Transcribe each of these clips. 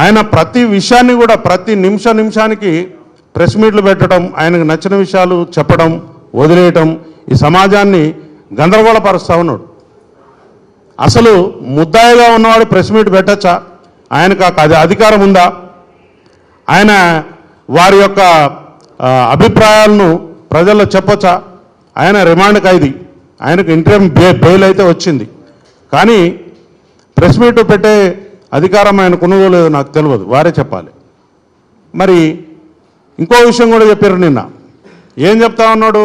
ఆయన ప్రతి విషయాన్ని కూడా ప్రతి నిమిష నిమిషానికి ప్రెస్ మీట్లు పెట్టడం ఆయనకు నచ్చిన విషయాలు చెప్పడం వదిలేయటం ఈ సమాజాన్ని గందరగోళపరుస్తూ ఉన్నాడు. అసలు ముద్దాయిగా ఉన్నవాడు ప్రెస్ మీట్ పెట్టచ్చా? ఆయనకు అది అధికారం ఉందా? ఆయన వారి యొక్క అభిప్రాయాలను ప్రజల్లో చెప్పొచ్చా? ఆయన రిమాండ్ ఖైదీ. ఆయనకు ఇంటర్మ్ బే బెయిల్ అయితే వచ్చింది. కానీ ప్రెస్ మీట్ పెట్టే అధికారం ఆయన కొనుగోలు లేదో నాకు తెలియదు వారే చెప్పాలి. మరి ఇంకో విషయం కూడా చెప్పారు నిన్న. ఏం చెప్తా ఉన్నాడు?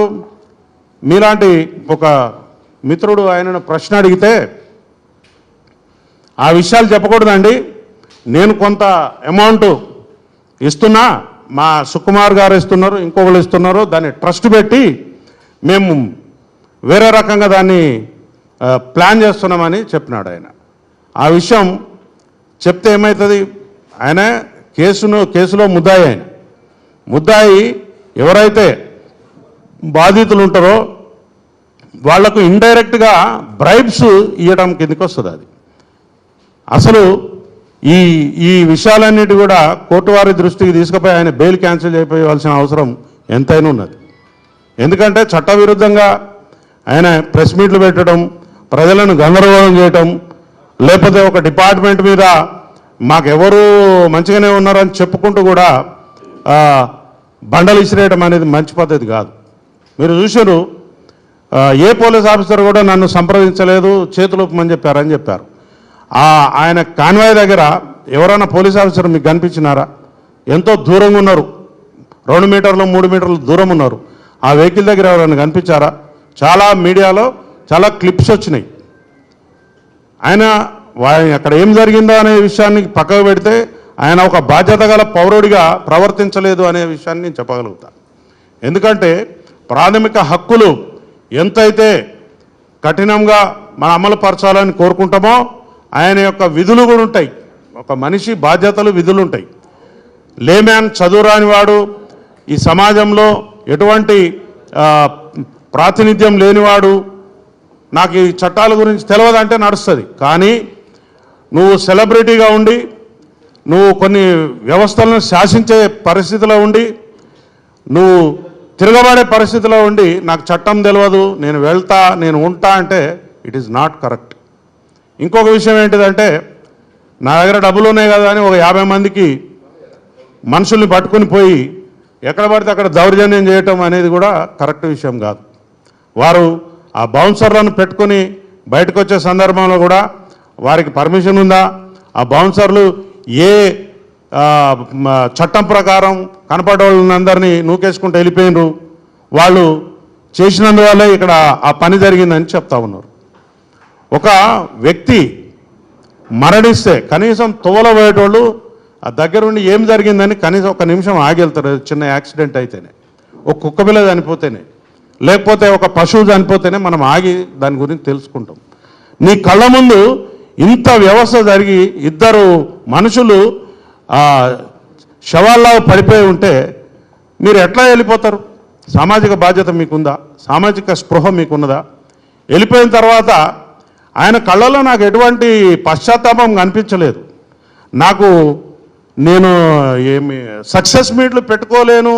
మీలాంటి ఒక మిత్రుడు ఆయనను ప్రశ్న అడిగితే ఆ విషయాలు చెప్పకూడదండి. నేను కొంత అమౌంట్ ఇస్తున్నా మా సుకుమార్ గారు ఇస్తున్నారు ఇంకొకరు ఇస్తున్నారు దాన్ని ట్రస్ట్ పెట్టి మేము వేరే రకంగా దాన్ని ప్లాన్ చేస్తున్నామని చెప్పినాడు ఆయన. ఆ విషయం చెప్తే ఏమవుతుంది ఆయన కేసును కేసులో ముద్దాయి ఆయన. ముద్దాయి ఎవరైతే బాధితులు ఉంటారో వాళ్ళకు ఇండైరెక్ట్గా బ్రైబ్స్ ఇవ్వడం కిందకి వస్తుంది అది. అసలు ఈ ఈ విషయాలన్నిటి కూడా కోర్టు వారి దృష్టికి తీసుకుపోయి ఆయన బెయిల్ క్యాన్సిల్ చేయవలసిన అవసరం ఎంతైనా ఉన్నది. ఎందుకంటే చట్టవిరుద్ధంగా ఆయన ప్రెస్ మీట్లు పెట్టడం ప్రజలను గందరగోళం చేయటం లేకపోతే ఒక డిపార్ట్మెంట్ మీద మాకెవరు మంచిగానే ఉన్నారని చెప్పుకుంటూ కూడా బండలు ఇసిరేయడం అనేది మంచి పద్ధతి కాదు. మీరు చూశారు ఏ పోలీస్ ఆఫీసర్ కూడా నన్ను సంప్రదించలేదు చేతులు ఊపమని చెప్పారని చెప్పారు. ఆయన కాన్వాయ్ దగ్గర ఎవరైనా పోలీస్ ఆఫీసర్ మీకు కనిపించినారా? ఎంతో దూరంగా ఉన్నారు. రెండు మీటర్లు మూడు మీటర్లు దూరం ఉన్నారు. ఆ వెహికల్ దగ్గర ఎవరైనా కనిపించారా? చాలా మీడియాలో చాలా క్లిప్స్ వచ్చినాయి. ఆయన వా- అక్కడ ఏం జరిగిందో అనే విషయాన్ని పక్కకు పెడితే ఆయన ఒక బాధ్యత గల పౌరుడిగా ప్రవర్తించలేదు అనే విషయాన్ని నేను చెప్పగలుగుతాను ఎందుకంటే ప్రాథమిక హక్కులు ఎంతైతే కఠినంగా మనం అమలు పరచాలని కోరుకుంటామో ఆయన యొక్క విధులు కూడా ఉంటాయి. ఒక మనిషి బాధ్యతలు విధులు ఉంటాయి. లేమ్యాన్ చదువురాని వాడు ఈ సమాజంలో ఎటువంటి ప్రాతినిధ్యం లేనివాడు నాకు ఈ చట్టాల గురించి తెలియదంటే నడుస్తుంది. కానీ నువ్వు సెలబ్రిటీగా ఉండి నువ్వు కొన్ని వ్యవస్థలను శాసించే పరిస్థితిలో ఉండి నువ్వు తిరగబడే పరిస్థితిలో ఉండి నాకు చట్టం తెలియదు నేను వెళ్తా నేను ఉంటా అంటే ఇట్ ఈస్ నాట్ కరెక్ట్ ఇంకొక విషయం ఏంటిదంటే నా దగ్గర డబ్బులు ఉన్నాయి కదా అని ఒక యాభై మందికి మనుషుల్ని పట్టుకుని పోయి ఎక్కడ పడితే అక్కడ దౌర్జన్యం చేయటం అనేది కూడా కరెక్ట్ విషయం కాదు. వారు ఆ బౌన్సర్లను పెట్టుకొని బయటకు వచ్చే సందర్భంలో కూడా వారికి పర్మిషన్ ఉందా? ఆ బౌన్సర్లు ఏ చట్టం ప్రకారం కనపడవాళ్ళందరినీ నూకేసుకుంటూ వెళ్ళిపోయినరు. వాళ్ళు చేసినందువల్లే ఇక్కడ ఆ పని జరిగిందని చెప్తా ఉన్నారు. ఒక వ్యక్తి మరణిస్తే కనీసం తువల పోయేటోళ్ళు ఆ దగ్గరుండి ఏం జరిగిందని కనీసం ఒక నిమిషం ఆగి వెళ్తారు. చిన్న యాక్సిడెంట్ అయితేనే. ఒక కుక్క పిల్ల చనిపోతేనే. లేకపోతే ఒక పశువు చనిపోతేనే మనం ఆగి దాని గురించి తెలుసుకుంటాం. నీ కళ్ళ ముందు ఇంత వ్యవస్థ జరిగి ఇద్దరు మనుషులు శవాల్లో పడిపోయి ఉంటే మీరు ఎట్లా వెళ్ళిపోతారు? సామాజిక బాధ్యత మీకుందా? సామాజిక స్పృహ మీకున్నదా? వెళ్ళిపోయిన తర్వాత ఆయన కళ్ళలో నాకు ఎటువంటి పశ్చాత్తాపం కనిపించలేదు. నాకు నేను ఏమి సక్సెస్ మీట్లు పెట్టుకోలేను.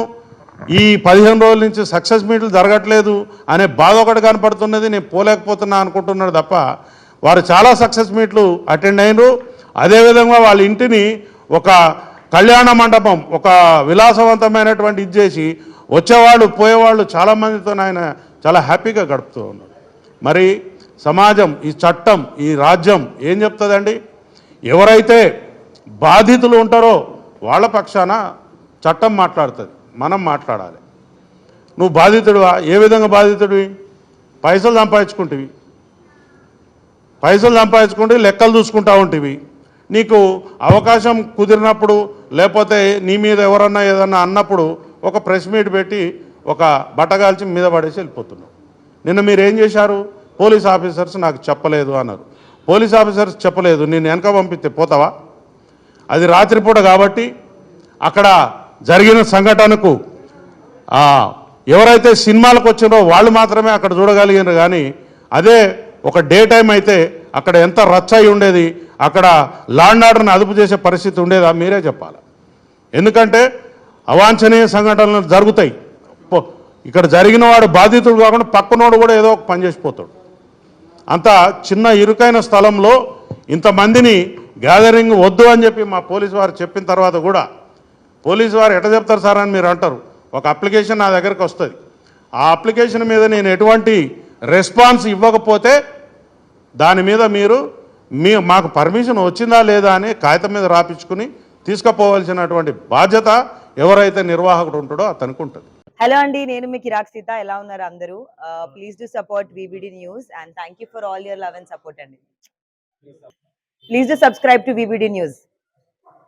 ఈ పదిహేను రోజుల నుంచి సక్సెస్ మీట్లు జరగట్లేదు అనే బాధ ఒకటి కనపడుతున్నది నేను పోలేకపోతున్నా అనుకుంటున్నాడు తప్ప వారు చాలా సక్సెస్ మీట్లు అటెండ్ అయినరు. అదేవిధంగా వాళ్ళ ఇంటిని ఒక కళ్యాణ మండపం ఒక విలాసవంతమైనటువంటి ఇది చేసి వచ్చేవాళ్ళు పోయేవాళ్ళు చాలామందితో ఆయన చాలా హ్యాపీగా గడుపుతూ ఉన్నాడు. మరి సమాజం ఈ చట్టం ఈ రాజ్యం ఏం చెప్తుందండి? ఎవరైతే బాధితులు ఉంటారో వాళ్ళ పక్షాన చట్టం మాట్లాడుతుంది. మనం మాట్లాడాలి. నువ్వు బాధితుడువా? ఏ విధంగా బాధితుడివి? పైసలు సంపాదించుకుంటువి. పైసలు సంపాదించుకుంటే లెక్కలు చూసుకుంటా ఉంటివి. నీకు అవకాశం కుదిరినప్పుడు లేకపోతే నీ మీద ఎవరన్నా ఏదన్నా అన్నప్పుడు ఒక ప్రెస్ మీట్ పెట్టి ఒక బట్టగాల్చి మీద పడేసి వెళ్ళిపోతున్నావు. నిన్న మీరు ఏం చేశారు? పోలీస్ ఆఫీసర్స్ నాకు చెప్పలేదు అన్నారు. పోలీస్ ఆఫీసర్స్ చెప్పలేదు. నేను వెనక పంపిస్తే పోతావా? అది రాత్రిపూట కాబట్టి అక్కడ జరిగిన సంఘటనకు ఎవరైతే సినిమాలకు వచ్చినో వాళ్ళు మాత్రమే అక్కడ చూడగలిగినారు కానీ అదే ఒక డే టైం అయితే అక్కడ ఎంత రచ్చయి ఉండేది అక్కడ లాండ్ ఆర్డర్ని అదుపు చేసే పరిస్థితి ఉండేదా మీరే చెప్పాలి. ఎందుకంటే అవాంఛనీయ సంఘటనలు జరుగుతాయి. పో- ఇక్కడ జరిగిన వాడు బాధితుడు కాకుండా పక్కనోడు కూడా ఏదో ఒక పని చేసిపోతాడు. అంత చిన్న ఇరుకైన స్థలంలో ఇంతమందిని గ్యాదరింగ్ వద్దు అని చెప్పి మా పోలీసు వారు చెప్పిన తర్వాత కూడా పోలీసు వారు ఎట చెప్తారు సార్ అని మీరు అంటారు. ఒక అప్లికేషన్ నా దగ్గరికి వస్తుంది. ఆ అప్లికేషన్ మీద నేను ఎటువంటి రెస్పాన్స్ ఇవ్వకపోతే దాని మీద మీరు మీ మాకు పర్మిషన్ వచ్చిందా లేదా అని కాగితం మీద రాపించుకుని తీసుకుపోవాల్సినటువంటి బాధ్యత ఎవరైతే నిర్వాహకుడు ఉంటాడో అతనికి ఉంటుంది. హలో అండి నేను మీ కిరాక్ సీత. ఎలా ఉన్నారు అందరూ? Please do support VBD news and thank you for all your love and. Support అండి please do subscribe to VBD news